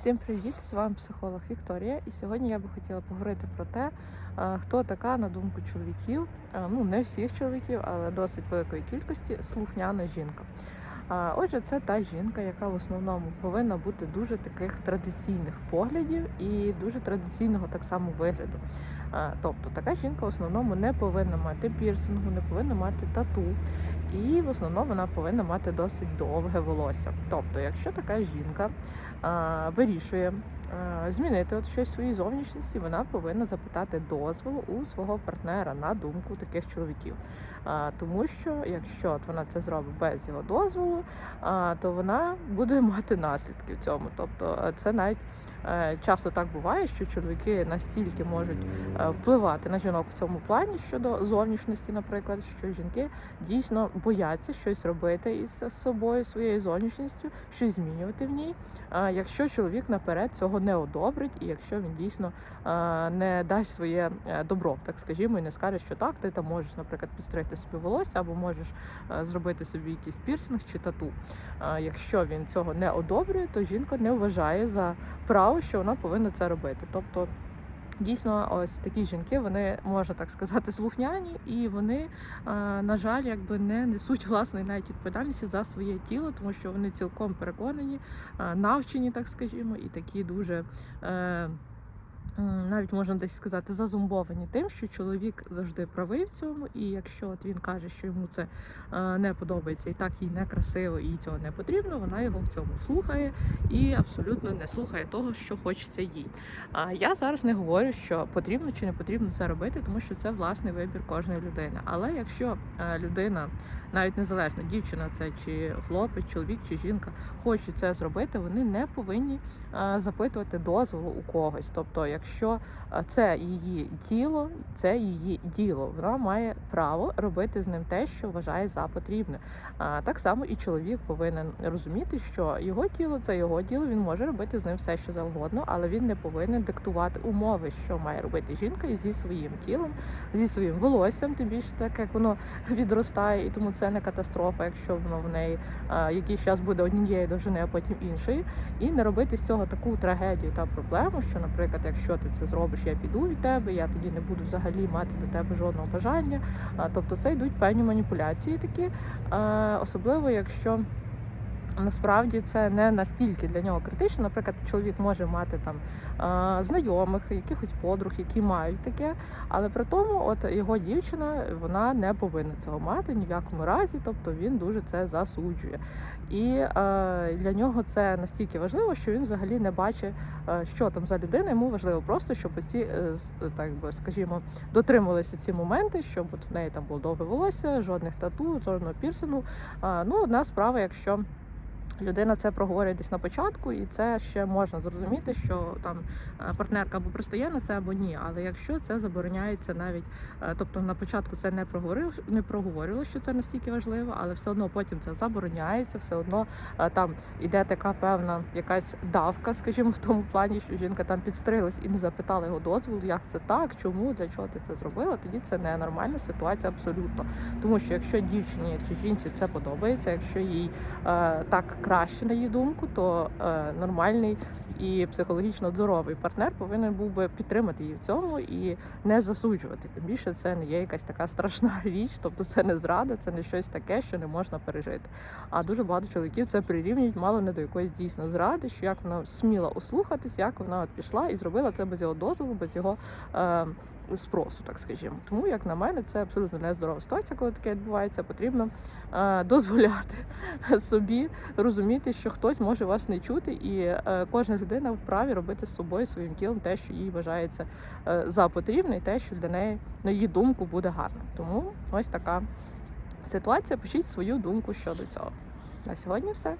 Всім привіт! З вами психолог Вікторія. І сьогодні я би хотіла поговорити про те, хто така, на думку чоловіків, ну не всіх чоловіків, але досить великої кількості слухняна жінка. Отже, це та жінка, яка в основному повинна бути дуже таких традиційних поглядів і дуже традиційного так само вигляду. Тобто така жінка в основному не повинна мати пірсингу, не повинна мати тату, і в основному вона повинна мати досить довге волосся. Тобто, якщо така жінка вирішує змінити от щось в своїй зовнішності, вона повинна запитати дозволу у свого партнера на думку таких чоловіків. Тому що якщо от вона це зробить без його дозволу, то вона буде мати наслідки в цьому. Тобто, е, це навіть е, часто так буває, що чоловіки настільки можуть е, впливати на жінок в цьому плані щодо зовнішності, наприклад, що жінки дійсно бояться щось робити із собою, своєю зовнішністю, щось змінювати в ній. Якщо чоловік наперед цього не одобрить, і якщо він дійсно не дасть своє е, добро, так скажімо, і не скаже, що так, ти там можеш, наприклад, підстригти собі волосся або можеш е, зробити собі якийсь пірсинг чи тату. Якщо він цього не одобрює, то жінка не вважає за право, що вона повинна це робити. Тобто. Дійсно, ось такі жінки, вони можна так сказати, слухняні, і вони, е, на жаль, якби не несуть власної навіть відповідальності за своє тіло, тому що вони цілком переконані, е, навчені, так скажімо, і такі дуже. Навіть можна десь сказати, зазумбовані тим, що чоловік завжди правий в цьому, і якщо от він каже, що йому це е, не подобається і так їй не красиво, і цього не потрібно, вона його в цьому слухає і абсолютно не слухає того, що хочеться їй. А я зараз не говорю, що потрібно чи не потрібно це робити, тому що це власний вибір кожної людини. Але якщо е, людина, навіть незалежно дівчина, це чи хлопець, чоловік чи жінка, хоче це зробити, вони не повинні е, запитувати дозволу у когось. Тобто, якщо е, це її тіло, це її діло, вона має право робити з ним те, що вважає за потрібне. А так само і чоловік повинен розуміти, що його тіло це його діло. Він може робити з ним все, що завгодно, але він не повинен диктувати умови, що має робити жінка зі своїм тілом, зі своїм волоссям, тим більше так як воно відростає, і тому це не катастрофа, якщо воно в неї а, якийсь час буде однієї довжини, а потім іншої, і не робити з цього таку трагедію та проблему, що, наприклад, якщо ти це зробиш, я піду від тебе, я тоді не буду взагалі мати до тебе жодного бажання. Тобто це йдуть певні маніпуляції такі, особливо якщо. Насправді це не настільки для нього критично. Наприклад, чоловік може мати там знайомих, якихось подруг, які мають таке, але при тому, от його дівчина вона не повинна цього мати ні в якому разі, тобто він дуже це засуджує. І а, для нього це настільки важливо, що він взагалі не бачить, що там за людина. Йому важливо просто, щоб ці е, так би скажімо, дотримувалися ці моменти, щоб от в неї там було довге волосся, жодних тату, жодного пірсингу. Ну, одна справа, якщо людина це проговорює десь на початку, і це ще можна зрозуміти, що там е, партнерка або пристає на це, або ні. Але якщо це забороняється навіть, е, тобто на початку це не проговорили, не проговорювало, що це настільки важливо, але все одно потім це забороняється, все одно е, там іде така певна якась давка, скажімо, в тому плані, що жінка там підстриглась і не запитала його дозволу, як це так, чому, для чого ти це зробила, тоді це ненормальна ситуація абсолютно. Тому що якщо дівчині чи жінці це подобається, якщо їй е, так краще на її думку, то е, нормальний і психологічно здоровий партнер повинен був би підтримати її в цьому і не засуджувати. Тим більше це не є якась така страшна річ, тобто це не зрада, це не щось таке, що не можна пережити. А дуже багато чоловіків це прирівнюють мало не до якоїсь дійсно зради, що як вона сміла услухатись, як вона от пішла і зробила це без його дозволу, без його. Е, Спросу, так скажімо, тому як на мене, це абсолютно нездорова ситуація, коли таке відбувається. Потрібно е, дозволяти собі розуміти, що хтось може вас не чути, і е, кожна людина вправі робити з собою своїм тілом те, що їй вважається е, за потрібне, і те, що для неї на її думку буде гарно. Тому ось така ситуація. Пишіть свою думку щодо цього. На сьогодні все.